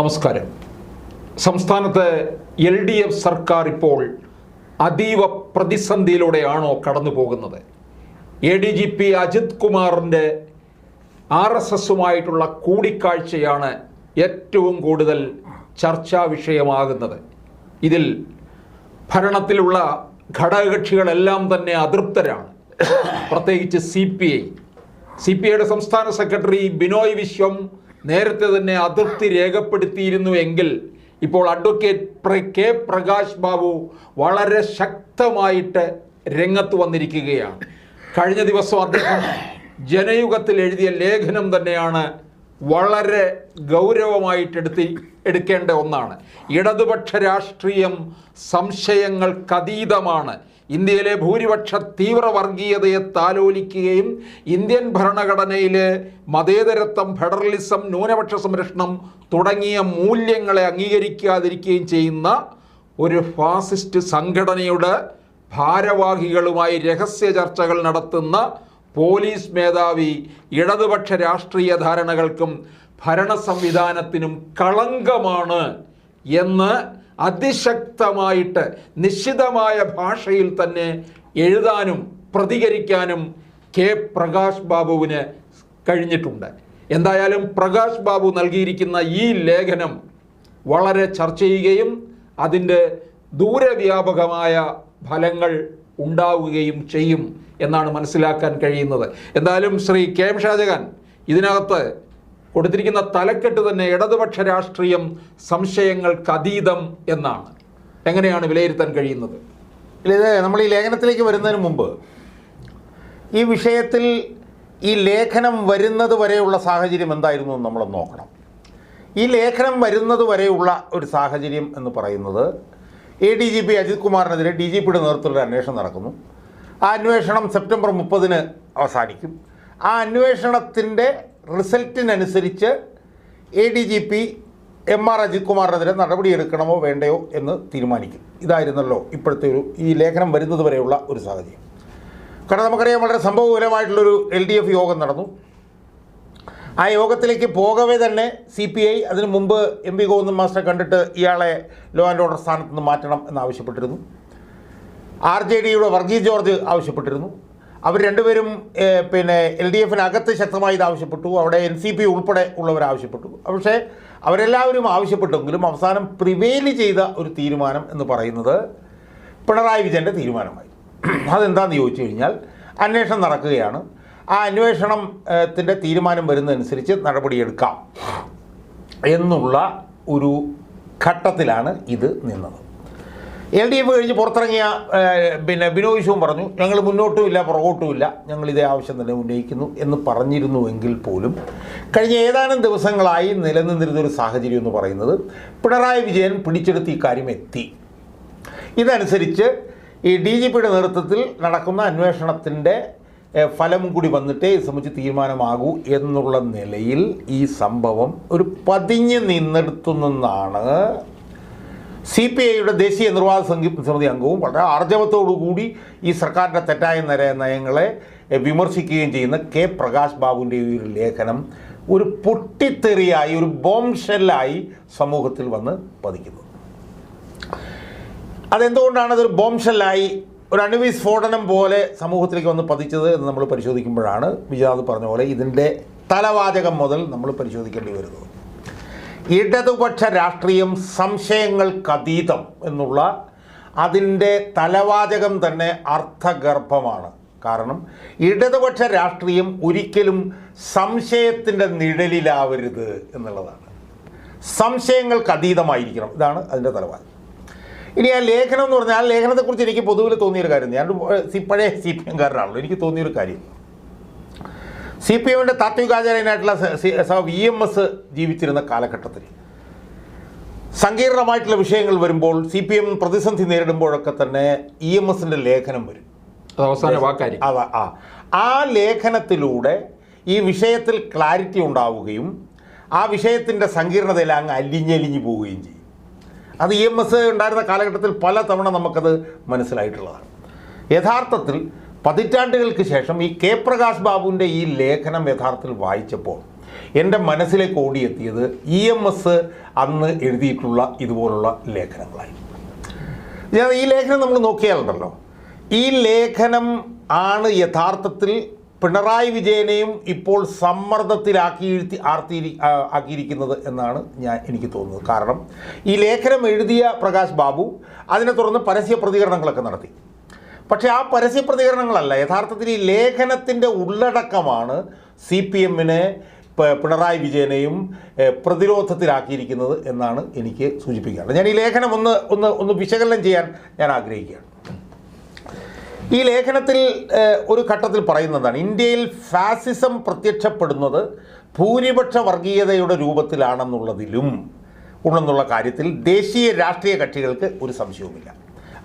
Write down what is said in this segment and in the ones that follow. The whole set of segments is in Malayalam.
നമസ്കാരം. സംസ്ഥാനത്ത് എൽ ഡി എഫ് സർക്കാർ ഇപ്പോൾ അതീവ പ്രതിസന്ധിയിലൂടെയാണോ കടന്നു പോകുന്നത് A D G P Ajith കുമാറിന്റെ ആർ എസ് എസുമായിട്ടുള്ള കൂടിക്കാഴ്ചയാണ് ഏറ്റവും കൂടുതൽ ചർച്ചാ വിഷയമാകുന്നത്. ഇതിൽ ഭരണത്തിലുള്ള ഘടകകക്ഷികളെല്ലാം തന്നെ അതൃപ്തരാണ്. പ്രത്യേകിച്ച് C P I. C P ഐയുടെ സംസ്ഥാന സെക്രട്ടറി ബിനോയ് വിശ്വം നേരത്തെ തന്നെ അതൃപ്തി രേഖപ്പെടുത്തിയിരുന്നു എങ്കിൽ ഇപ്പോൾ അഡ്വക്കേറ്റ് കെ പ്രകാശ് ബാബു വളരെ ശക്തമായിട്ട് രംഗത്ത് വന്നിരിക്കുകയാണ്. കഴിഞ്ഞ ദിവസം അദ്ദേഹം ജനയുഗത്തിൽ എഴുതിയ ലേഖനം തന്നെയാണ് വളരെ ഗൗരവമായിട്ട് എടുത്ത് എടുക്കേണ്ട ഒന്നാണ്. ഇടതുപക്ഷ രാഷ്ട്രീയം സംശയങ്ങൾക്കതീതമാണ് ഇന്ത്യയിലെ ഭൂരിപക്ഷ തീവ്രവർഗീയതയെ താലോലിക്കുകയും ഇന്ത്യൻ ഭരണഘടനയിലെ മതേതരത്വം ഫെഡറലിസം ന്യൂനപക്ഷ സംരക്ഷണം തുടങ്ങിയ മൂല്യങ്ങളെ അംഗീകരിക്കാതിരിക്കുകയും ചെയ്യുന്ന ഒരു ഫാസിസ്റ്റ് സംഘടനയുടെ ഭാരവാഹികളുമായി രഹസ്യ ചർച്ചകൾ നടത്തുന്ന പോലീസ് മേധാവി ഇടതുപക്ഷ രാഷ്ട്രീയ ധാരണകൾക്കും ഭരണ സംവിധാനത്തിനും കളങ്കമാണ് എന്ന് അതിശക്തമായിട്ട് നിശ്ചിതമായ ഭാഷയിൽ തന്നെ എഴുതാനും പ്രതികരിക്കാനും കെ പ്രകാശ് ബാബുവിന് കഴിഞ്ഞിട്ടുണ്ട്. എന്തായാലും പ്രകാശ് ബാബു നൽകിയിരിക്കുന്ന ഈ ലേഖനം വളരെ ചർച്ച ചെയ്യുകയും അതിന്റെ ദൂരവ്യാപകമായ ഫലങ്ങൾ ഉണ്ടാവുകയും ചെയ്യും എന്നാണ് മനസ്സിലാക്കാൻ കഴിയുന്നത്. എന്തായാലും ശ്രീ കെ എം ഷാജഹാൻ ഇതിനകത്ത് കൊടുത്തിരിക്കുന്ന തലക്കെട്ട് തന്നെ ഇടതുപക്ഷ രാഷ്ട്രീയം സംശയങ്ങൾക്ക് അതീതം എന്നാണ്. എങ്ങനെയാണ് വിലയിരുത്താൻ കഴിയുന്നത്? ഇത് നമ്മൾ ഈ ലേഖനത്തിലേക്ക് വരുന്നതിന് മുമ്പ് ഈ വിഷയത്തിൽ ഈ ലേഖനം വരുന്നത് വരെയുള്ള സാഹചര്യം എന്തായിരുന്നു എന്ന് നമ്മൾ നോക്കണം. ഈ ലേഖനം വരുന്നത് വരെയുള്ള ഒരു സാഹചര്യം എന്ന് പറയുന്നത് A D G P Ajith കുമാറിനെതിരെ D G പിയുടെ നേതൃത്വത്തിലൊരു അന്വേഷണം നടക്കുന്നു. ആ അന്വേഷണം സെപ്റ്റംബർ മുപ്പതിന് അവസാനിക്കും. ആ അന്വേഷണത്തിന്റെ റിസൾട്ടിനനുസരിച്ച് A D G P M R Ajith കുമാറിനെതിരെ നടപടിയെടുക്കണമോ വേണ്ടയോ എന്ന് തീരുമാനിക്കും. ഇതായിരുന്നല്ലോ ഇപ്പോഴത്തെ ഒരു ഈ ലേഖനം വരുന്നത് വരെയുള്ള ഒരു സാഹചര്യം. കാരണം നമുക്കറിയാം വളരെ സംഭവപരമായിട്ടുള്ളൊരു എൽ ഡി എഫ് യോഗം നടന്നു. ആ യോഗത്തിലേക്ക് പോകവേ തന്നെ സി പി ഐ അതിനു മുമ്പ് എം പി ഗോവിന്ദൻ മാസ്റ്ററെ കണ്ടിട്ട് ഇയാളെ ലോ ആൻഡ് ഓർഡർ സ്ഥാനത്ത് നിന്ന് മാറ്റണം എന്നാവശ്യപ്പെട്ടിരുന്നു. ആർ ജെ ഡിയുടെ വർഗീസ് ജോർജ് ആവശ്യപ്പെട്ടിരുന്നു. അവർ രണ്ടുപേരും പിന്നെ എൽ ഡി എഫിനകത്ത് ശക്തമായി ഇത് ആവശ്യപ്പെട്ടു. അവിടെ എൻ സി പി ഉൾപ്പെടെ ഉള്ളവർ ആവശ്യപ്പെട്ടു. പക്ഷേ അവരെല്ലാവരും ആവശ്യപ്പെട്ടെങ്കിലും അവസാനം പ്രിവെയിൽ ചെയ്ത ഒരു തീരുമാനം എന്ന് പറയുന്നത് പിണറായി വിജയന്റെ തീരുമാനമായി അതെന്താണെന്ന് ചോദിച്ചു കഴിഞ്ഞാൽ അന്വേഷണം നടക്കുകയാണ്. ആ അന്വേഷണത്തിന്റെ തീരുമാനം വരുന്നതനുസരിച്ച് നടപടിയെടുക്കാം എന്നുള്ള ഒരു ഘട്ടത്തിലാണ് ഇത് നിന്നത്. എൽ ഡി എഫ് കഴിഞ്ഞ് പുറത്തിറങ്ങിയ പിന്നെ ബിനോയ് പറഞ്ഞു ഞങ്ങൾ മുന്നോട്ടും ഇല്ല പുറകോട്ടും ഇല്ല ഞങ്ങൾ ഇതേ ആവശ്യം തന്നെ ഉന്നയിക്കുന്നു എന്ന് പറഞ്ഞിരുന്നുവെങ്കിൽ പോലും കഴിഞ്ഞ ഏതാനും ദിവസങ്ങളായി നിലനിന്നിരുന്ന ഒരു സാഹചര്യം എന്ന് പറയുന്നത് പിണറായി വിജയൻ പിടിച്ചെടുത്ത് ഈ കാര്യം എത്തി. ഇതനുസരിച്ച് ഈ ഡി ജി പിയുടെ നേതൃത്വത്തിൽ നടക്കുന്ന അന്വേഷണത്തിന്റെ ഫലം കൂടി വന്നിട്ടേ ഇത് സംബന്ധിച്ച് തീരുമാനമാകൂ എന്നുള്ള നിലയിൽ ഈ സംഭവം ഒരു പതിഞ്ഞ് നിന്നെടുത്തു നിന്നാണ് സി പി ഐയുടെ ദേശീയ നിർവാഹക സമിതി അംഗവും വളരെ ആർജവത്തോടു കൂടി ഈ സർക്കാരിന്റെ തെറ്റായ നിര നയങ്ങളെ വിമർശിക്കുകയും ചെയ്യുന്ന കെ. പ്രകാശ് ബാബുവിന്റെ ഈ ഒരു ലേഖനം ഒരു പൊട്ടിത്തെറിയായി ഒരു ബോംബ് ഷെല്ലായി സമൂഹത്തിൽ വന്ന് പതിക്കുന്നത് അതെന്തുകൊണ്ടാണ് അതൊരു ബോംബ് ഷെല്ലായി ഒരു അണുവി സ്ഫോടനം പോലെ സമൂഹത്തിലേക്ക് വന്ന് പതിച്ചത് എന്ന് നമ്മൾ പരിശോധിക്കുമ്പോഴാണ് വിജാദ് പറഞ്ഞ പോലെ ഇതിന്റെ തലവാചകം മുതൽ നമ്മൾ പരിശോധിക്കേണ്ടി വരുന്നത്. ഇടതുപക്ഷ രാഷ്ട്രീയം സംശയങ്ങൾക്കതീതം എന്നുള്ള അതിന്റെ തലവാചകം തന്നെ അർത്ഥഗർഭമാണ്. കാരണം ഇടതുപക്ഷ രാഷ്ട്രീയം ഒരിക്കലും സംശയത്തിന്റെ നിഴലിലാവരുത് എന്നുള്ളതാണ്. സംശയങ്ങൾക്ക് അതീതമായിരിക്കണം ഇതാണ് അതിന്റെ തലവാചകം. ഇനി ആ ലേഖനം എന്ന് പറഞ്ഞാൽ ആ ലേഖനത്തെക്കുറിച്ച് എനിക്ക് പൊതുവിൽ തോന്നിയൊരു കാര്യം. ഞാൻ പഴയ സി പി എംകാരനാണല്ലോ എനിക്ക് തോന്നിയൊരു കാര്യം. സി പി എമ്മിന്റെ താത്വികാചാര്യനായിട്ടുള്ള വി എം എസ് ജീവിച്ചിരുന്ന കാലഘട്ടത്തിൽ സങ്കീർണമായിട്ടുള്ള വിഷയങ്ങൾ വരുമ്പോൾ സി പി എം പ്രതിസന്ധി നേരിടുമ്പോഴൊക്കെ തന്നെ ഇ എം എസിന്റെ ലേഖനം വരും. അത് അവസാന വാക്കായിരിക്കും. അതാ ആ. ആ ലേഖനത്തിലൂടെ ഈ വിഷയത്തിൽ ക്ലാരിറ്റി ഉണ്ടാവുകയും ആ വിഷയത്തിന്റെ സങ്കീർണതയിൽ അങ്ങ് അലിഞ്ഞലിഞ്ഞു പോവുകയും ചെയ്യും. അത് ഇ എം എസ് ഉണ്ടായിരുന്ന കാലഘട്ടത്തിൽ പല തവണ നമുക്കത് മനസ്സിലായിട്ടുള്ളതാണ്. യഥാർത്ഥത്തിൽ പതിറ്റാണ്ടുകൾക്ക് ശേഷം ഈ കെ പ്രകാശ് ബാബുവിന്റെ ഈ ലേഖനം യഥാർത്ഥത്തിൽ വായിച്ചപ്പോൾ എന്റെ മനസ്സിലേക്ക് ഓടിയെത്തിയത് ഇ എം എസ് അന്ന് എഴുതിയിട്ടുള്ള ഇതുപോലുള്ള ലേഖനങ്ങളായി. ഞാൻ ഈ ലേഖനം നമ്മൾ നോക്കിയാലുണ്ടല്ലോ. ഈ ലേഖനം ആണ് യഥാർത്ഥത്തിൽ പിണറായി വിജയനെയും ഇപ്പോൾ സമ്മർദ്ദത്തിലാക്കി ആർത്തി ആക്കിയിരിക്കുന്നത് എന്നാണ് ഞാൻ എനിക്ക് തോന്നുന്നത്. കാരണം ഈ ലേഖനം എഴുതിയ പ്രകാശ് ബാബു അതിനെ തുടർന്ന് പരസ്യ പ്രതികരണങ്ങളൊക്കെ നടത്തി. പക്ഷേ ആ പരസ്യ പ്രതികരണങ്ങളല്ല. യഥാർത്ഥത്തിൽ ഈ ലേഖനത്തിന്റെ ഉള്ളടക്കമാണ് സി പി എമ്മിനെ പിണറായി വിജയനെയും പ്രതിരോധത്തിലാക്കിയിരിക്കുന്നത് എന്നാണ് എനിക്ക് സൂചിപ്പിക്കാറുള്ളത് ഞാൻ ഈ ലേഖനം ഒന്ന് ഒന്ന് ഒന്ന് വിശകലനം ചെയ്യാൻ ഞാൻ ആഗ്രഹിക്കുകയാണ്. ഈ ലേഖനത്തിൽ ഒരു ഘട്ടത്തിൽ പറയുന്നതാണ് ഇന്ത്യയിൽ ഫാസിസം പ്രത്യക്ഷപ്പെടുന്നത് ഭൂരിപക്ഷ വർഗീയതയുടെ രൂപത്തിലാണെന്നുള്ളതിലും ഉണ്ടെന്നുള്ള കാര്യത്തിൽ ദേശീയ രാഷ്ട്രീയ കക്ഷികൾക്ക് ഒരു സംശയവുമില്ല.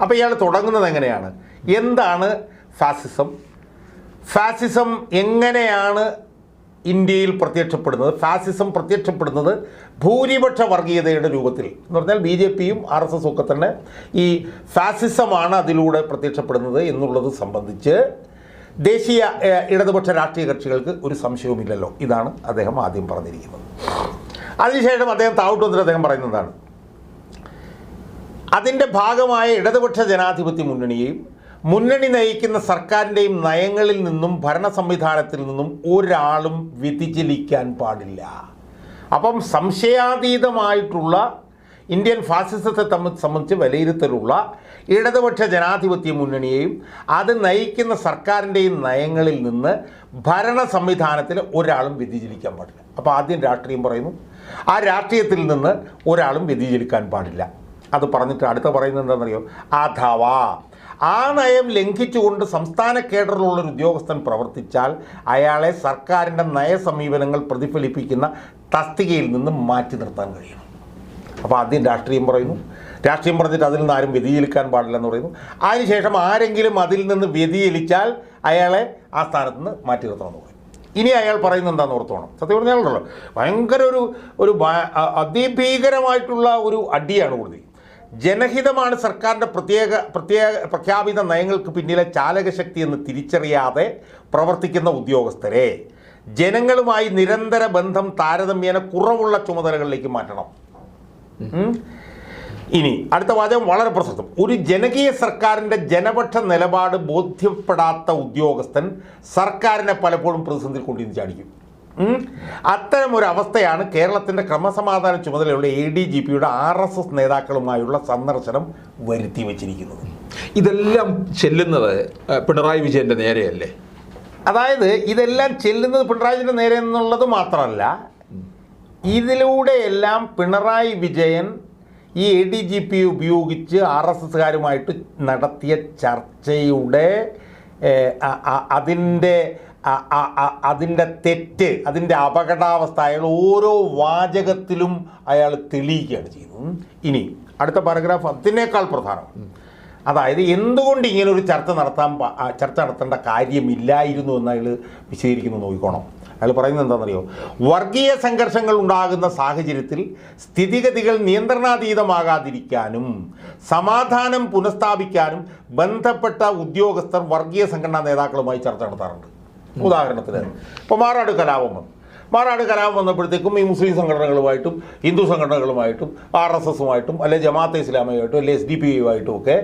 അപ്പോൾ ഇയാൾ തുടങ്ങുന്നത് എങ്ങനെയാണ്? എന്താണ് ഫാസിസം? ഫാസിസം എങ്ങനെയാണ് ഇന്ത്യയിൽ പ്രത്യക്ഷപ്പെടുന്നത്? ഫാസിസം പ്രത്യക്ഷപ്പെടുന്നത് ഭൂരിപക്ഷ വർഗീയതയുടെ രൂപത്തിൽ. എന്ന് പറഞ്ഞാൽ ബി ജെ പിയും ആർ എസ് എസും ഒക്കെ തന്നെ ഈ ഫാസിസമാണ് അതിലൂടെ പ്രത്യക്ഷപ്പെടുന്നത് എന്നുള്ളത് സംബന്ധിച്ച് ദേശീയ ഇടതുപക്ഷ രാഷ്ട്രീയ കക്ഷികൾക്ക് ഒരു സംശയവുമില്ലല്ലോ. ഇതാണ് അദ്ദേഹം ആദ്യം പറഞ്ഞിരിക്കുന്നത്. അതിനുശേഷം അദ്ദേഹം താവട്ട് വന്നിട്ട് അദ്ദേഹം പറയുന്നതാണ്. അതിന്റെ ഭാഗമായ ഇടതുപക്ഷ ജനാധിപത്യ മുന്നണിയെയും മുന്നണി നയിക്കുന്ന സർക്കാരിന്റെയും നയങ്ങളിൽ നിന്നും ഭരണ സംവിധാനത്തിൽ നിന്നും ഒരാളും വ്യതിചലിക്കാൻ പാടില്ല. അപ്പം സംശയാതീതമായിട്ടുള്ള ഇന്ത്യൻ ഫാസിസത്തെ സംബന്ധിച്ച് വിലയിരുത്തലുള്ള ഇടതുപക്ഷ ജനാധിപത്യ മുന്നണിയെയും അത് നയിക്കുന്ന സർക്കാരിന്റെയും നയങ്ങളിൽ നിന്ന് ഭരണ സംവിധാനത്തിൽ ഒരാളും വ്യതിചലിക്കാൻ പാടില്ല. അപ്പോൾ ആദ്യം രാഷ്ട്രീയം പറയുന്നു. ആ രാഷ്ട്രീയത്തിൽ നിന്ന് ഒരാളും വ്യതിചലിക്കാൻ പാടില്ല. അത് പറഞ്ഞിട്ട് അടുത്ത പറയുന്നത് എന്താണെന്നറിയോ? അഥവാ ആ നയം ലംഘിച്ചുകൊണ്ട് സംസ്ഥാന കേഡറിലുള്ള ഒരു ഉദ്യോഗസ്ഥൻ പ്രവർത്തിച്ചാൽ അയാളെ സർക്കാരിന്റെ നയസമീപനങ്ങൾ പ്രതിഫലിപ്പിക്കുന്ന തസ്തികയിൽ നിന്ന് മാറ്റി നിർത്താൻ കഴിയും. അപ്പോൾ ആദ്യം രാഷ്ട്രീയം പറയുന്നു. രാഷ്ട്രീയം പറഞ്ഞിട്ട് അതിൽ നിന്ന് ആരും വ്യതിചലിക്കാൻ പാടില്ലെന്ന് പറയുന്നു. അതിനുശേഷം ആരെങ്കിലും അതിൽ നിന്ന് വ്യതിചലിച്ചാൽ അയാളെ ആ സ്ഥാനത്ത് നിന്ന് മാറ്റി നിർത്തണമെന്ന് പറയും. ഇനി അയാൾ പറയുന്നത് എന്താണെന്ന് ഓർത്തോണം. സത്യം പറഞ്ഞാലുണ്ടല്ലോ ഭയങ്കര ഒരു ഒരു അതിഭീകരമായിട്ടുള്ള ഒരു അടിയാണ് കൊടുത്തത് ജനഹിതമാണ് സർക്കാരിന്റെ പ്രത്യേക പ്രത്യേക പ്രഖ്യാപിത നയങ്ങൾക്ക് പിന്നിലെ ചാലകശക്തി എന്ന് തിരിച്ചറിയാതെ പ്രവർത്തിക്കുന്ന ഉദ്യോഗസ്ഥരെ. ജനങ്ങളുമായി നിരന്തര ബന്ധം താരതമ്യേന കുറവുള്ള ചുമതലകളിലേക്ക് മാറ്റണം. ഇനി അടുത്ത വാചകം വളരെ പ്രസക്തം. ഒരു ജനകീയ സർക്കാരിന്റെ ജനപക്ഷ നിലപാട് ബോധ്യപ്പെടാത്ത ഉദ്യോഗസ്ഥൻ സർക്കാരിനെ പലപ്പോഴും പ്രതിസന്ധിയിൽ കൊണ്ടിരുന്ന് ചാടിക്കും. ഉം. അത്തരം ഒരു അവസ്ഥയാണ് കേരളത്തിന്റെ ക്രമസമാധാന ചുമതലയുള്ള എ ഡി ജി പിയുടെ ആർ എസ് എസ് നേതാക്കളുമായുള്ള സന്ദർശനം വരുത്തി വച്ചിരിക്കുന്നത് ഇതെല്ലാം ചെല്ലുന്നത് പിണറായി വിജയന്റെ നേരെയല്ലേ അതായത് ഇതെല്ലാം ചെല്ലുന്നത് പിണറായിന്റെ നേരെ എന്നുള്ളത് മാത്രമല്ല ഇതിലൂടെയെല്ലാം പിണറായി വിജയൻ ഈ എ ഡി ജി പി ഉപയോഗിച്ച് ആർ എസ് എസ്സുകാരുമായിട്ട് നടത്തിയ ചർച്ചയുടെ അതിന്റെ അതിന്റെ തെറ്റ് അതിന്റെ അപകടാവസ്ഥ അയാൾ ഓരോ വാചകത്തിലും അയാൾ തെളിയിക്കുകയാണ് ചെയ്യുന്നത്. ഇനി അടുത്ത പാരഗ്രാഫ് അതിനേക്കാൾ പ്രധാനം. അതായത് എന്തുകൊണ്ട് ഇങ്ങനെ ഒരു ചർച്ച നടത്താൻ ചർച്ച നടത്തേണ്ട കാര്യമില്ലായിരുന്നു എന്ന് അയാൾ വിശദീകരിക്കുന്നു നോക്കിക്കോണം. അയാൾ പറയുന്നത് എന്താണെന്നറിയോ? വർഗീയ സംഘർഷങ്ങൾ ഉണ്ടാകുന്ന സാഹചര്യത്തിൽ സ്ഥിതിഗതികൾ നിയന്ത്രണാതീതമാകാതിരിക്കാനും സമാധാനം പുനഃസ്ഥാപിക്കാനും ബന്ധപ്പെട്ട ഉദ്യോഗസ്ഥർ വർഗീയ സംഘടനാ നേതാക്കളുമായി ചർച്ച നടത്താറുണ്ട്. ഉദാഹരണത്തിന് ഇപ്പോൾ മാറാട് കലാപം വന്നു. മാറാട് കലാപം വന്നപ്പോഴത്തേക്കും ഈ മുസ്ലിം സംഘടനകളുമായിട്ടും ഹിന്ദു സംഘടനകളുമായിട്ടും ആർ എസ് എസുമായിട്ടും അല്ലെങ്കിൽ ജമാഅത്തെ ഇസ്ലാമിയുമായിട്ടും അല്ലെങ്കിൽ എസ് ഡി പി യുമായിട്ടും ഒക്കെ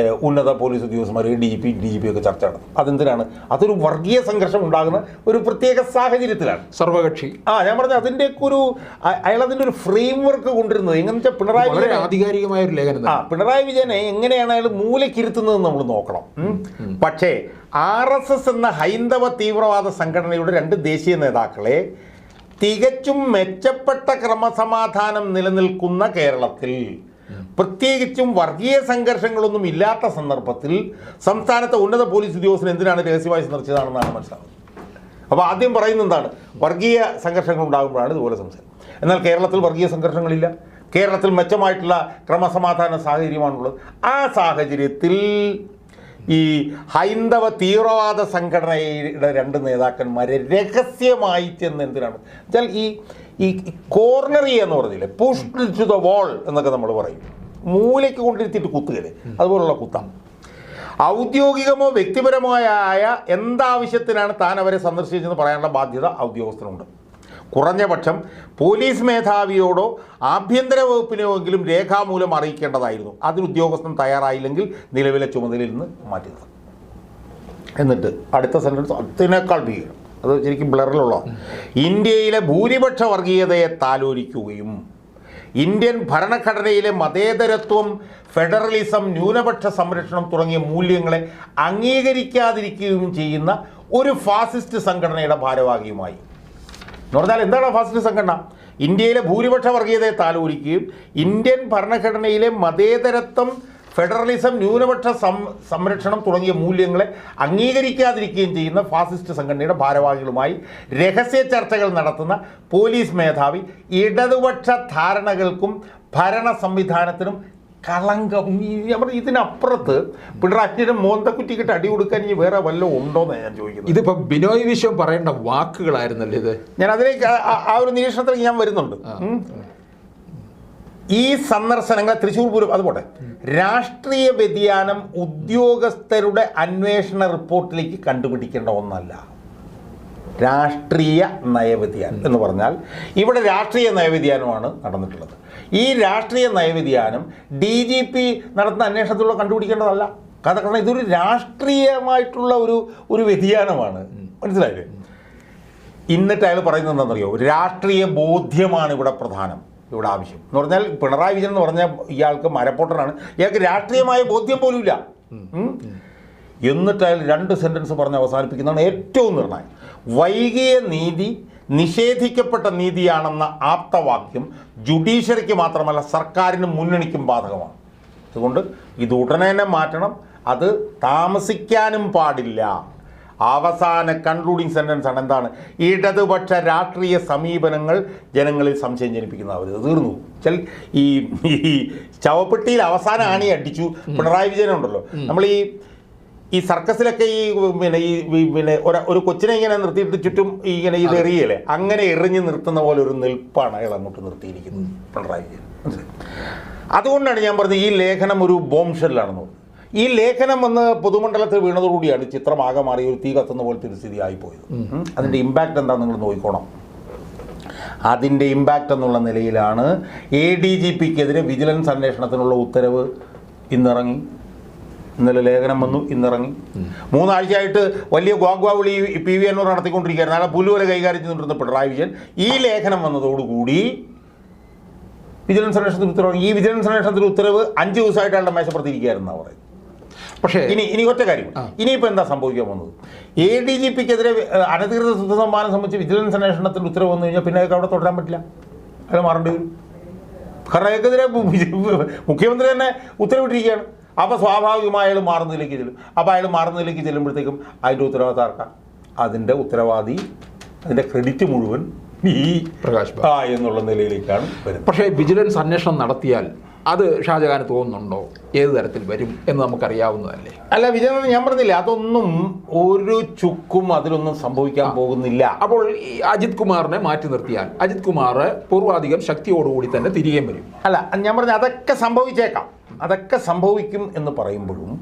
ഉന്നത പോലീസ് ഉദ്യോഗസ്ഥന്മാർ D G P D G P ഒക്കെ ചർച്ച നടത്തും. അതെന്തിനാണ്? അതൊരു വർഗീയ സംഘർഷം ഉണ്ടാകുന്ന ഒരു പ്രത്യേക സാഹചര്യത്തിലാണ്. സർവകക്ഷി. ആ ഞാൻ പറഞ്ഞ അതിന്റെയൊക്കെ ഒരു അയാൾ അതിന്റെ ഒരു ഫ്രെയിം വർക്ക് കൊണ്ടിരുന്നത് എങ്ങനെ വെച്ചാൽ പിണറായി വിജയൻ- ആധികാരികമായ ഒരു ലേഖനം ആ പിണറായി വിജയനെ എങ്ങനെയാണ് അയാൾ മൂലക്കിരുത്തുന്നത് നമ്മൾ നോക്കണം. പക്ഷേ ആർ എസ് എസ് എന്ന ഹൈന്ദവ തീവ്രവാദ സംഘടനയുടെ രണ്ട് ദേശീയ നേതാക്കളെ തികച്ചും മെച്ചപ്പെട്ട ക്രമസമാധാനം നിലനിൽക്കുന്ന കേരളത്തിൽ പ്രത്യേകിച്ചും വർഗീയ സംഘർഷങ്ങളൊന്നും ഇല്ലാത്ത സന്ദർഭത്തിൽ സംസ്ഥാനത്തെ ഉന്നത പോലീസ് ഉദ്യോഗസ്ഥൻ എന്തിനാണ് രഹസ്യമായി സന്ദർശിച്ചതാണെന്നാണ് മനസ്സിലാവുന്നത്. അപ്പോൾ ആദ്യം പറയുന്നത് എന്താണ്? വർഗീയ സംഘർഷങ്ങൾ ഉണ്ടാകുമ്പോഴാണ് ഇതുപോലെ സംസാരം എന്നാൽ കേരളത്തിൽ വർഗീയ സംഘർഷങ്ങളില്ല. കേരളത്തിൽ മെച്ചമായിട്ടുള്ള ക്രമസമാധാന സാഹചര്യമാണുള്ളത്. ആ സാഹചര്യത്തിൽ ഈ ഹൈന്ദവ തീവ്രവാദ സംഘടനയുടെ രണ്ട് നേതാക്കന്മാരെ രഹസ്യമായി ചെന്ന് എന്തിനാണ്? വെച്ചാൽ ഈ ഈ കോർണറി എന്ന് പറഞ്ഞില്ലേ? പുഷ് ടു ദ വോൾ എന്നൊക്കെ നമ്മൾ പറയും. മൂലയ്ക്ക് കൊണ്ടിരുത്തിയിട്ട് കുത്തുകയല്ലേ? അതുപോലുള്ള കുത്താം. ഔദ്യോഗികമോ വ്യക്തിപരമോ ആയ എന്താവശ്യത്തിനാണ് താൻ അവരെ സന്ദർശിച്ചെന്ന് പറയാനുള്ള ബാധ്യത ഔദ്യോഗസ്ഥനുണ്ട് കുറഞ്ഞ പക്ഷം പോലീസ് മേധാവിയോടോ ആഭ്യന്തര വകുപ്പിനോ എങ്കിലും രേഖാമൂലം അറിയിക്കേണ്ടതായിരുന്നു. അതിന് ഉദ്യോഗസ്ഥൻ തയ്യാറായില്ലെങ്കിൽ നിലവിലെ ചുമതലയിൽ നിന്ന് മാറ്റി എന്നിട്ട് അടുത്ത സെന്റൻസ് അതിനേക്കാൾ ഭീകരം. അത് ശരിക്കും ബ്ലറിലുള്ള. ഇന്ത്യയിലെ ഭൂരിപക്ഷ വർഗീയതയെ താലോലിക്കുകയും ഇന്ത്യൻ ഭരണഘടനയിലെ മതേതരത്വം ഫെഡറലിസം ന്യൂനപക്ഷ സംരക്ഷണം തുടങ്ങിയ മൂല്യങ്ങളെ അംഗീകരിക്കാതിരിക്കുകയും ചെയ്യുന്ന ഒരു ഫാസിസ്റ്റ് സംഘടനയുടെ ഭാരവാഹിയുമായി. എന്ന് പറഞ്ഞാൽ എന്താണ് ഫാസിസ്റ്റ് സംഘടന? ഇന്ത്യയിലെ ഭൂരിപക്ഷ വർഗീയതയെ താലോലിക്കുകയും ഇന്ത്യൻ ഭരണഘടനയിലെ മതേതരത്വം ഫെഡറലിസം ന്യൂനപക്ഷ സം സംരക്ഷണം തുടങ്ങിയ മൂല്യങ്ങളെ അംഗീകരിക്കാതിരിക്കുകയും ചെയ്യുന്ന ഫാസിസ്റ്റ് സംഘടനയുടെ ഭാരവാഹികളുമായി രഹസ്യ ചർച്ചകൾ നടത്തുന്ന പോലീസ് മേധാവി ഇടതുപക്ഷ ധാരണകൾക്കും ഭരണ സംവിധാനത്തിനും കളങ്കം ഇതിനപ്പുറത്ത് പിണറായിയുടെ മോന്തക്കുറ്റിക്കിട്ട് അടി കൊടുക്കാൻ ഇനി വേറെ വല്ലതും ഉണ്ടോന്ന് ഞാൻ ചോദിക്കുന്നത്. ഇതിപ്പോ ബിനോയ് വിശ്വം പറയേണ്ട വാക്കുകളായിരുന്നല്ലോ ഇത്? ഞാൻ അതിലേക്ക് ആ- ഒരു നിരീക്ഷണത്തിലേക്ക് ഞാൻ വരുന്നുണ്ട്. ഈ സന്ദർശനങ്ങൾ തൃശ്ശൂർ പൂരം അതുപോട്ടെ രാഷ്ട്രീയ വ്യതിയാനം ഉദ്യോഗസ്ഥരുടെ അന്വേഷണ റിപ്പോർട്ടിലേക്ക് കണ്ടുപിടിക്കേണ്ട ഒന്നല്ല. രാഷ്ട്രീയ നയവ്യതിയാനം എന്ന് പറഞ്ഞാൽ ഇവിടെ രാഷ്ട്രീയ നയവ്യതിയാനമാണ് നടന്നിട്ടുള്ളത്. ഈ രാഷ്ട്രീയ നയവ്യതിയാനം ഡി ജി പി നടത്തുന്ന അന്വേഷണത്തിലൂടെ കണ്ടുപിടിക്കേണ്ടതല്ല. കാരണം ഇതൊരു രാഷ്ട്രീയമായിട്ടുള്ള ഒരു ഒരു വ്യതിയാനമാണ്. മനസ്സിലായില്ലേ? ഇന്നിട്ട് അയാൾ പറയുന്നത് എന്താണെന്നറിയോ? രാഷ്ട്രീയ ബോധ്യമാണ് ഇവിടെ പ്രധാനം. ഇവിടെ ആവശ്യം. എന്ന് പറഞ്ഞാൽ പിണറായി വിജയൻ എന്ന് പറഞ്ഞാൽ ഇയാൾക്ക് മരപ്പൊട്ടനാണ്. ഇയാൾക്ക് രാഷ്ട്രീയമായ ബോധ്യം പോലും ഇല്ല എന്നിട്ട് അയാൾ രണ്ട് സെന്റൻസ് പറഞ്ഞ് അവസാനിപ്പിക്കുന്നതാണ് ഏറ്റവും നിർണായം വൈകിയ നീതി നിഷേധിക്കപ്പെട്ട നീതിയാണെന്ന ആപ്തവാക്യം ജുഡീഷ്യറിക്ക് മാത്രമല്ല സർക്കാരിനും മുന്നണിക്കും ബാധകമാണ്. അതുകൊണ്ട് ഇത് ഉടനെ തന്നെ മാറ്റണം. അത് താമസിക്കാനും പാടില്ല. അവസാന കൺക്ലൂഡിങ് സെന്റൻസ് ആണ് എന്താണ്? ഇടതുപക്ഷ രാഷ്ട്രീയ സമീപനങ്ങൾ ജനങ്ങളിൽ സംശയം ജനിപ്പിക്കുന്നവർ തീർന്നു. ചെൽ ഈ ചവപ്പെട്ടിയിൽ അവസാന ആണി അടിച്ചു. പിണറായി വിജയൻ ഉണ്ടല്ലോ. നമ്മൾ ഈ ഈ സർക്കസിലൊക്കെ ഈ പിന്നെ ഈ പിന്നെ ഒരു- കൊച്ചിനെ ഇങ്ങനെ നിർത്തിയിട്ട് ചുറ്റും ഇങ്ങനെ ഇത് എറിയല്ലേ? അങ്ങനെ എറിഞ്ഞ് നിർത്തുന്ന പോലെ ഒരു നിൽപ്പാണ് അയാൾ അങ്ങോട്ട് നിർത്തിയിരിക്കുന്നത് പിണറായി വിജയൻ. അതുകൊണ്ടാണ് ഞാൻ പറഞ്ഞത് ഈ ലേഖനം ഒരു ബോംഷെല്ലാണെന്ന് പറഞ്ഞു പറഞ്ഞത്. ഈ ലേഖനം വന്ന് പൊതുമണ്ഡലത്തിൽ വീണതോടുകൂടിയാണ് ചിത്രം ആകെ മാറി ഒരു തീ കത്തുന്ന പോലത്തെ ഒരു സ്ഥിതി ആയിപ്പോയത് അതിന്റെ ഇമ്പാക്റ്റ് എന്താണെന്ന് നിങ്ങൾ നോക്കിക്കോണം. അതിന്റെ ഇമ്പാക്റ്റ് എന്നുള്ള നിലയിലാണ് എ ഡി ജി പിക്കെതിരെ വിജിലൻസ് അന്വേഷണത്തിനുള്ള ഉത്തരവ് ഇന്നിറങ്ങി. ഇന്നലെ ലേഖനം വന്നു ഇന്നിറങ്ങി. മൂന്നാഴ്ചയായിട്ട് വലിയ ഗോഗ്വാവിളി പി വി എന്നൂർ നടത്തിക്കൊണ്ടിരിക്കുകയായിരുന്നു. നാളെ പുല്ലുവരെ കൈകാര്യം ചെയ്തുകൊണ്ടിരുന്ന പിണറായി വിജയൻ ഈ ലേഖനം വന്നതോടുകൂടി വിജിലൻസ് അന്വേഷണത്തിന് ഉത്തരവ് ഈ വിജിലൻസ് അന്വേഷണത്തിന് ഉത്തരവ് അഞ്ച് ദിവസമായിട്ട് അയാളുടെ മേശപ്പുറത്തിരിക്കുകയായിരുന്നു പറയുന്നത്. പക്ഷേ ഇനി ഇനി ഒറ്റ കാര്യം. ഇനിയിപ്പോൾ എന്താ സംഭവിക്കാൻ പോകുന്നത്? എ ഡി ജി പിക്കെതിരെ അനധികൃത സ്വത്ത് സമ്മാനം സംബന്ധിച്ച് വിജിലൻസ് അന്വേഷണത്തിൽ ഉത്തരവ് വന്നു കഴിഞ്ഞാൽ പിന്നെ അവിടെ തുടരാൻ പറ്റില്ല. അത് മാറേണ്ടി വരും. കാരണം അയാൾക്കെതിരെ മുഖ്യമന്ത്രി തന്നെ ഉത്തരവിട്ടിരിക്കുകയാണ്. അപ്പോൾ സ്വാഭാവികമായി അയാൾ മാറുന്നതിലേക്ക് ചെല്ലും. അപ്പോൾ അയാൾ മാറുന്നതിലേക്ക് ചെല്ലുമ്പോഴത്തേക്കും അതിന്റെ ഉത്തരവാദിത്തം ആർക്കാം? അതിന്റെ ഉത്തരവാദി അതിന്റെ ക്രെഡിറ്റ് മുഴുവൻ ഈ പ്രകാശ്. ആ എന്നുള്ള നിലയിലേക്കാണ് വരുന്നത്. പക്ഷേ വിജിലൻസ് അന്വേഷണം നടത്തിയാൽ അത് ഷാജഹാന് തോന്നുന്നുണ്ടോ? ഏത് തരത്തിൽ വരും എന്ന് നമുക്കറിയാവുന്നതല്ലേ? അല്ല വിജയൻ ഞാൻ പറഞ്ഞില്ല അതൊന്നും ഒരു ചുക്കും അതിലൊന്നും സംഭവിക്കാൻ പോകുന്നില്ല. അപ്പോൾ ഈ അജിത് കുമാറിനെ മാറ്റി നിർത്തിയാൽ അജിത് കുമാർ പൂർവാധികം ശക്തിയോടുകൂടി തന്നെ തിരികെ വരും. അല്ല ഞാൻ പറഞ്ഞ അതൊക്കെ സംഭവിച്ചേക്കാം. അതൊക്കെ സംഭവിക്കും എന്ന് പറയുമ്പോഴും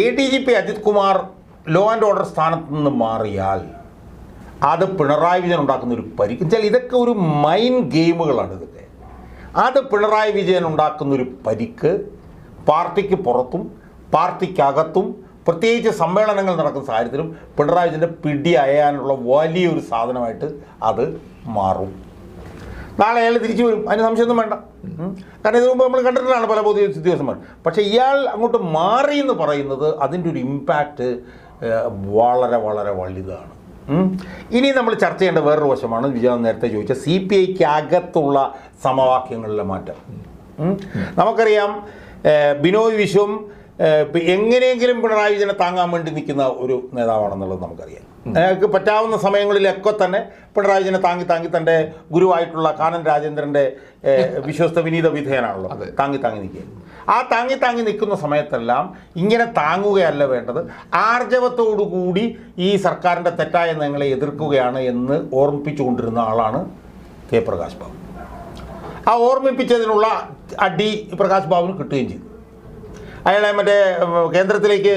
A D G P Ajith Kumar law and order സ്ഥാനത്ത് നിന്ന് മാറിയാൽ അത് പിണറായി വിജയൻ ഉണ്ടാക്കുന്ന ഒരു പരിക്ക്. വെച്ചാൽ ഇതൊക്കെ ഒരു മൈൻഡ് ഗെയിമുകളാണ് ഇതൊക്കെ അത് പിണറായി വിജയൻ ഉണ്ടാക്കുന്ന ഒരു പരിക്ക് പാർട്ടിക്ക് പുറത്തും പാർട്ടിക്കകത്തും പ്രത്യേകിച്ച് സമ്മേളനങ്ങൾ നടക്കുന്ന സാഹചര്യത്തിലും പിണറായി വിജയന്റെ പിടി അയയാനുള്ള വലിയൊരു സാധനമായിട്ട് അത് മാറും. നാളെ അയാൾ തിരിച്ചു വരും. അതിന് സംശയമൊന്നും വേണ്ട. കാരണം ഇതിനു മുമ്പ് നമ്മൾ കണ്ടിട്ടുള്ളതാണ് പല പൊതു ഉദ്യോഗസ്ഥന്മാർ പക്ഷേ ഇയാൾ അങ്ങോട്ട് മാറി എന്ന് പറയുന്നത് അതിന്റെ ഒരു ഇമ്പാക്റ്റ് വളരെ വളരെ വലുതാണ്. ഇനി നമ്മൾ ചർച്ച ചെയ്യേണ്ട വേറൊരു വശമാണ് വിജയ നേരത്തെ ചോദിച്ച സി പി ഐക്ക് അകത്തുള്ള സമവാക്യങ്ങളിലെ മാറ്റം. നമുക്കറിയാം ബിനോയ് വിശ്വം എങ്ങനെയെങ്കിലും പിണറായി വിജയനെ താങ്ങാൻ വേണ്ടി നിൽക്കുന്ന ഒരു നേതാവാണെന്നുള്ളത് നമുക്കറിയാം. അയാൾക്ക് പറ്റാവുന്ന സമയങ്ങളിലൊക്കെ തന്നെ പിണറായി വിജയനെ താങ്ങി താങ്ങി തന്റെ ഗുരുവായിട്ടുള്ള കാനൻ രാജേന്ദ്രന്റെ വിശ്വസ്ത വിനീത വിധേയനാണല്ലോ. താങ്ങി താങ്ങി നിൽക്കുക ആ താങ്ങി താങ്ങി നിൽക്കുന്ന സമയത്തെല്ലാം ഇങ്ങനെ താങ്ങുകയല്ല വേണ്ടത്. ആർജവത്തോടു കൂടി ഈ സർക്കാരിന്റെ തെറ്റായ നയങ്ങളെ എതിർക്കുകയാണ് എന്ന് ഓർമ്മിപ്പിച്ചുകൊണ്ടിരുന്ന ആളാണ് കെ പ്രകാശ് ബാബു. ആ ഓർമ്മിപ്പിച്ചതിനുള്ള അടി പ്രകാശ് ബാബുവിന് കിട്ടുകയും ചെയ്തു. അയാളെ മറ്റേ കേന്ദ്രത്തിലേക്ക്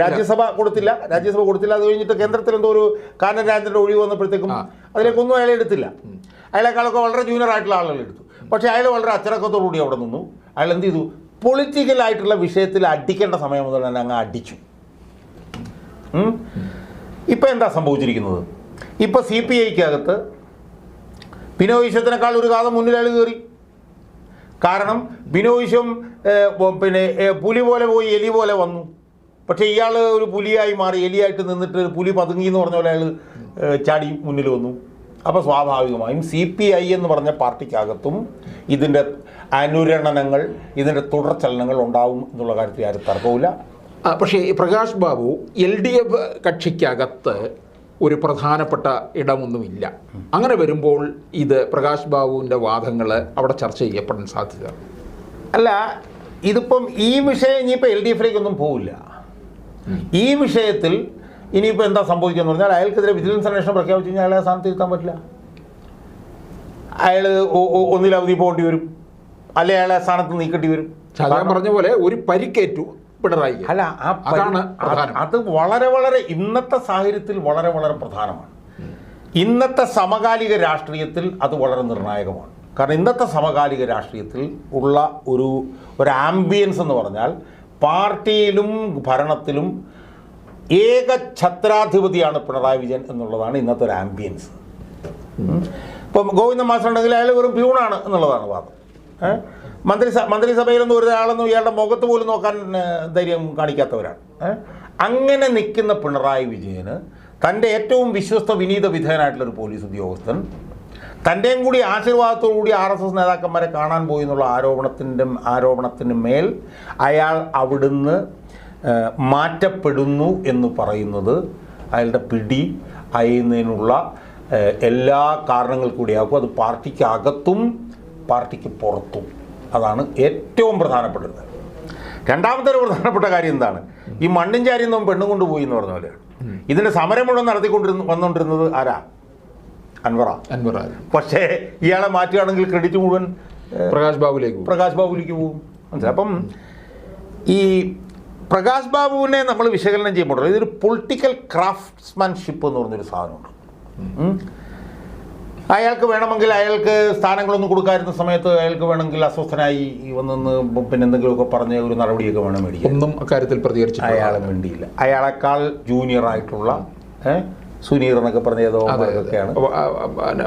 രാജ്യസഭ. കൊടുത്തില്ല. രാജ്യസഭ കൊടുത്തില്ല. അത് കഴിഞ്ഞിട്ട് കേന്ദ്രത്തിൽ എന്തോ ഒരു കാനൻ രാജന്റെ ഒഴിവ് വന്നപ്പോഴത്തേക്കും അതിലേക്കൊന്നും അയാളെ എടുത്തില്ല. അയാളെക്കാളൊക്കെ വളരെ ജൂനിയർ ആയിട്ടുള്ള ആളുകൾ എടുത്തു. പക്ഷേ അയാൾ വളരെ അച്ചടക്കത്തോടുകൂടി അവിടെ നിന്നു. അയാൾ എന്ത് ചെയ്തു? പൊളിറ്റിക്കലായിട്ടുള്ള വിഷയത്തിൽ അടിക്കേണ്ട സമയം മുതൽ തന്നെ അങ്ങ് അടിച്ചു. ഇപ്പം എന്താ സംഭവിച്ചിരിക്കുന്നത്? ഇപ്പോൾ സി പി ഐക്കകത്ത് ബിനോ വിശ്വത്തിനേക്കാൾ ഒരു കാലം മുന്നിൽ അയാൾ കയറി. കാരണം ബിനോ പിന്നെ പുലി പോലെ പോയി എലി പോലെ വന്നു. പക്ഷേ ഇയാൾ ഒരു പുലിയായി മാറി എലിയായിട്ട് നിന്നിട്ട് പുലി പതുങ്ങി എന്ന് പറഞ്ഞ പോലെ അയാൾ ചാടി മുന്നിൽ വന്നു. അപ്പോൾ സ്വാഭാവികമായും സി പി ഐ എന്ന് പറഞ്ഞ പാർട്ടിക്കകത്തും ഇതിന്റെ അനുരണനങ്ങൾ ഇതിന്റെ തുടർചലനങ്ങൾ ഉണ്ടാവും എന്നുള്ള കാര്യത്തിൽ ആരും തർക്കവുമില്ല. പക്ഷേ Prakash Babu L D F കക്ഷിക്കകത്ത് ഒരു പ്രധാനപ്പെട്ട ഇടമൊന്നുമില്ല. അങ്ങനെ വരുമ്പോൾ ഇത് പ്രകാശ് ബാബുവിന്റെ വാദങ്ങൾ അവിടെ ചർച്ച ചെയ്യപ്പെടാൻ സാധ്യത. അല്ല ഇതിപ്പം ഈ വിഷയം ഇനിയിപ്പോൾ എൽ ഡി എഫിലേക്കൊന്നും പോവില്ല. ഈ വിഷയത്തിൽ ഇനിയിപ്പോൾ എന്താ സംഭവിക്കുക എന്ന് പറഞ്ഞാൽ അയാൾക്കെതിരെ വിജിലൻസ് അന്വേഷണം പ്രഖ്യാപിച്ചു കഴിഞ്ഞാൽ അയാളെ സ്ഥാനത്ത് ഇരുത്താൻ പറ്റില്ല. അയാൾ ഒന്നിലവധി പോകേണ്ടി വരും. അല്ലെ അയാളെ സ്ഥാനത്ത് നീക്കേണ്ടി വരും. ഞാൻ പറഞ്ഞ പോലെ ഒരു പരിക്കേറ്റു പിണറായി അല്ല അതാണ് അത് വളരെ വളരെ ഇന്നത്തെ സാഹചര്യത്തിൽ വളരെ വളരെ പ്രധാനമാണ്. ഇന്നത്തെ സമകാലിക രാഷ്ട്രീയത്തിൽ അത് വളരെ നിർണായകമാണ്. കാരണം ഇന്നത്തെ സമകാലിക രാഷ്ട്രീയത്തിൽ ഉള്ള ഒരു ഒരു ആംബിയൻസ് എന്ന് പറഞ്ഞാൽ പാർട്ടിയിലും ഭരണത്തിലും ഏക ഛത്രാധിപതിയാണ് പിണറായി വിജയൻ എന്നുള്ളതാണ് ഇന്നത്തെ ഒരു ആംബിയൻസ് ഇപ്പം ഗോവിന്ദ മാസ്റ്റർ ഉണ്ടെങ്കിൽ അയാൾ വെറും പ്യൂണാണ് എന്നുള്ളതാണ് വാദം. മന്ത്രി മന്ത്രിസ മന്ത്രിസഭയിലൊന്നും ഒരാളൊന്നും ഇയാളുടെ മുഖത്ത് പോലും നോക്കാൻ ധൈര്യം കാണിക്കാത്തവരാണ്. അങ്ങനെ നിൽക്കുന്ന പിണറായി വിജയന് തന്റെ ഏറ്റവും വിശ്വസ്ത വിനീത വിധേയനായിട്ടുള്ളൊരു പോലീസ് ഉദ്യോഗസ്ഥൻ തന്റെയും കൂടി ആശീർവാദത്തോടു കൂടി ആർ എസ് എസ് നേതാക്കന്മാരെ കാണാൻ പോയി എന്നുള്ള ആരോപണത്തിന്റെ ആരോപണത്തിന് മേൽ അയാൾ അവിടുന്ന് മാറ്റപ്പെടുന്നു എന്ന് പറയുന്നത് അയാളുടെ പിടി അയയുന്നതിനുള്ള എല്ലാ കാരണങ്ങൾ കൂടിയാക്കും. അത് പാർട്ടിക്ക് അകത്തും പാർട്ടിക്ക് പുറത്തും. അതാണ് ഏറ്റവും പ്രധാനപ്പെട്ടത്. രണ്ടാമത്തെ ഒരു പ്രധാനപ്പെട്ട കാര്യം എന്താണ്? ഈ മണ്ണും ചാരിയും പെണ്ണും കൊണ്ടുപോയി എന്ന് പറഞ്ഞ പോലെയാണ് ഇതിന്റെ സമരം മുഴുവൻ നടത്തിക്കൊണ്ടിരുന്ന വന്നുകൊണ്ടിരുന്നത് ആരാ? അൻവറ. അൻവറ. പക്ഷേ ഇയാളെ മാറ്റുകയാണെങ്കിൽ ക്രെഡിറ്റ് മുഴുവൻ പ്രകാശ് ബാബുലേക്ക് പ്രകാശ് ബാബുലേക്ക് പോകും. മനസ്സിലായി? അപ്പം ഈ പ്രകാശ് ബാബുവിനെ നമ്മൾ വിശകലനം ചെയ്യുമ്പോൾ ഇതൊരു പൊളിറ്റിക്കൽ ക്രാഫ്റ്റ്സ്മാൻഷിപ്പ് എന്ന് പറഞ്ഞൊരു സാധനമുണ്ട്. അയാൾക്ക് വേണമെങ്കിൽ അയാൾക്ക് സ്ഥാനങ്ങളൊന്നും കൊടുക്കാതിരുന്ന സമയത്ത് അയാൾക്ക് വേണമെങ്കിൽ അസ്വസ്ഥനായി വന്നെന്ന് പിന്നെ എന്തെങ്കിലുമൊക്കെ പറഞ്ഞ ഒരു നടപടിയൊക്കെ വേണം മേടിക്കും ഒന്നും അക്കാര്യത്തിൽ പ്രതികരിച്ചിട്ടില്ല അയാളെ വേണ്ടിയില്ല അയാളെക്കാൾ ജൂനിയർ ആയിട്ടുള്ള സുനീർ എന്നൊക്കെ പറഞ്ഞ ഏതോ ഒക്കെയാണ്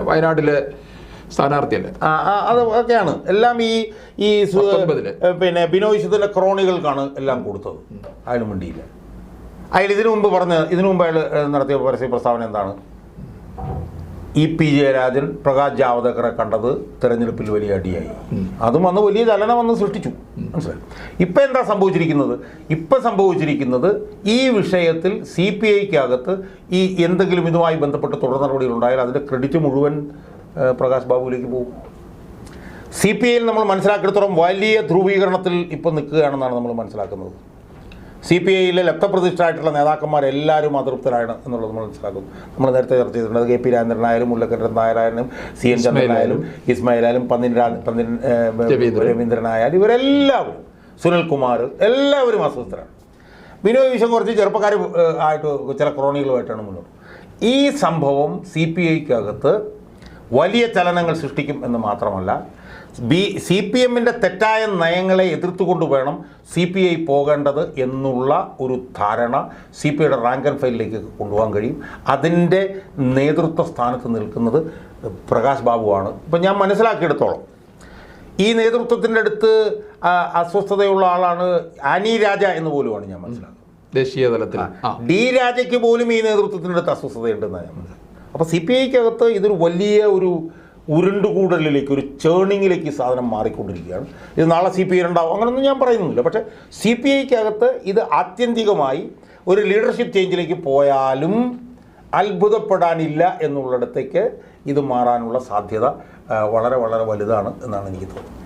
വയനാട്ടിലെ സ്ഥാനാർത്ഥിയല്ലേ? അത് ഒക്കെയാണ്. എല്ലാം ഈ ഈ പിന്നെ ബിനോയ് വിശുദ്ധന്റെ ക്രോണികൾക്കാണ് എല്ലാം കൊടുത്തത്. അയാൾ മിണ്ടിയില്ല. അയാൾ ഇതിനു മുമ്പ് പറഞ്ഞ ഇതിനു മുമ്പ് അയാൾ നടത്തിയ പരസ്യ പ്രസ്താവന എന്താണ്? E P. ജയരാജൻ പ്രകാശ് ജാവദേക്കറെ കണ്ടത് തെരഞ്ഞെടുപ്പിൽ വലിയ അടിയായി. അതും അന്ന് വലിയ ചലനം വന്ന് സൃഷ്ടിച്ചു. മനസ്സിലായി? ഇപ്പം എന്താ സംഭവിച്ചിരിക്കുന്നത്? ഇപ്പം സംഭവിച്ചിരിക്കുന്നത് ഈ വിഷയത്തിൽ സി പി ഐക്കകത്ത് ഈ എന്തെങ്കിലും ഇതുമായി ബന്ധപ്പെട്ട് തുടർ നടപടികൾ ഉണ്ടായാൽ അതിന്റെ ക്രെഡിറ്റ് മുഴുവൻ പ്രകാശ് ബാബുവിലേക്ക് പോകും. സി പി ഐയിൽ നമ്മൾ മനസ്സിലാക്കിയിടത്തോളം വലിയ ധ്രുവീകരണത്തിൽ ഇപ്പോൾ നിൽക്കുകയാണെന്നാണ് നമ്മൾ മനസ്സിലാക്കുന്നത്. സി പി ഐയിലെ ലബ്ധപ്രതിഷ്ഠരായിട്ടുള്ള നേതാക്കന്മാരെല്ലാവരും അതൃപ്തരാണ് എന്നുള്ളത് നമ്മൾ മനസ്സിലാക്കുന്നു. നമ്മൾ നേരത്തെ ചർച്ച ചെയ്തിട്ടുണ്ട്. കെ പി രാജേന്ദ്രനായാലും മുല്ലക്കരൻ നായരായാലും സി എൻ ചന്ദ്രനായാലും ഇസ്മായിലായാലും. പന്നിൻ പന്നിൻ രവീന്ദ്രനായാലും ഇവരെല്ലാവരും സുനിൽകുമാർ എല്ലാവരും അസ്വസ്ഥരാണ്. വിനോയ് വിശ്വം കുറച്ച് ചെറുപ്പക്കാർ ആയിട്ട് ചില ക്രോണികളുമായിട്ടാണ് മുന്നോട്ട്. ഈ സംഭവം സി പി ഐക്കകത്ത് വലിയ ചലനങ്ങൾ സൃഷ്ടിക്കും എന്ന് മാത്രമല്ല ബി സി പി എമ്മിന്റെ തെറ്റായ നയങ്ങളെ എതിർത്തുകൊണ്ട് വേണം സി പി ഐ പോകേണ്ടത് എന്നുള്ള ഒരു ധാരണ സി പി ഐയുടെ റാങ്ക് ആൻഡ് ഫയലിലേക്ക് കൊണ്ടുപോകാൻ കഴിയും. അതിന്റെ നേതൃത്വ സ്ഥാനത്ത് നിൽക്കുന്നത് പ്രകാശ് ബാബുവാണ്. ഇപ്പം ഞാൻ മനസ്സിലാക്കിയെടുത്തോളം. ഈ നേതൃത്വത്തിന്റെ അടുത്ത് അസ്വസ്ഥതയുള്ള ആളാണ് ആനി രാജ എന്ന് പോലുമാണ് ഞാൻ മനസ്സിലാക്കുന്നത്. ദേശീയ തലത്തിൽ. ഡി രാജയ്ക്ക് പോലും ഈ നേതൃത്വത്തിന്റെ അടുത്ത് അസ്വസ്ഥതയുണ്ടെന്നാണ് ഞാൻ മനസ്സിലാക്കുന്നത്. അപ്പോൾ സി പി ഐക്കകത്ത് ഇതൊരു വലിയ ഒരു ഉരുണ്ടുകൂടലിലേക്ക് ഒരു ചേണിങ്ങിലേക്ക് ഈ സാധനം മാറിക്കൊണ്ടിരിക്കുകയാണ്. ഇത് നാളെ സി പി ഐ ഉണ്ടാവും അങ്ങനൊന്നും ഞാൻ പറയുന്നില്ല. പക്ഷേ സി പി ഐക്കകത്ത് ഇത് ആത്യന്തികമായി ഒരു ലീഡർഷിപ്പ് ചേഞ്ചിലേക്ക് പോയാലും അത്ഭുതപ്പെടാനില്ല എന്നുള്ളിടത്തേക്ക് ഇത് മാറാനുള്ള സാധ്യത വളരെ വളരെ വലുതാണ് എന്നാണ് എനിക്ക് തോന്നുന്നത്.